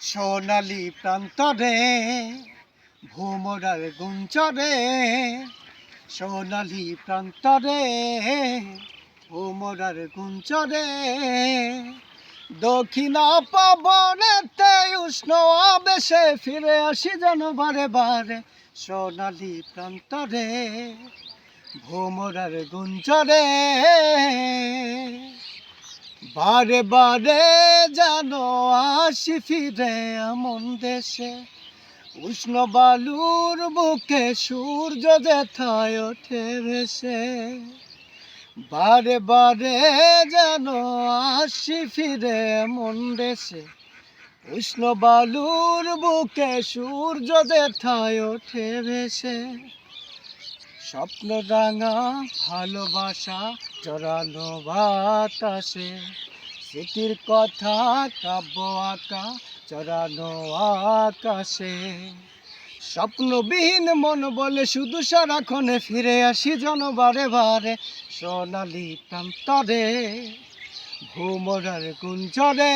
সোনালি প্রান্তরে, ভোমরার গুঞ্চরে সোনালি প্রান্তরে, ভোমরার গুঞ্চরে দক্ষিণা পবনেতে উষ্ণ আবেশে ফিরে আসি যেন বারে বারে সোনালি প্রান্তরে, ভোমরার গুঞ্জরে। বারে বারে জানো আসি ফিরে এমন দেশে। উষ্ণ বালুর বুকে সূর্য যেথায় ওঠে ভেসে। বারে বারে যেন আসি ফিরে এমন দেশে। উষ্ণ বালুর বুকে সূর্য যেথায় ওঠে ভেসে। স্বপ্ন রাঙা ভালোবাসা জড়ানো বাতাসে, স্মৃতির কথা কাব্য আঁকা চড়ানো আকাশে। স্বপ্নবিহীন মন বলে শুধু সারাক্ষণে ফিরে আসি জন বারে বারে সোনালি প্রান্তরে, ভূমরার কুঞ্জরে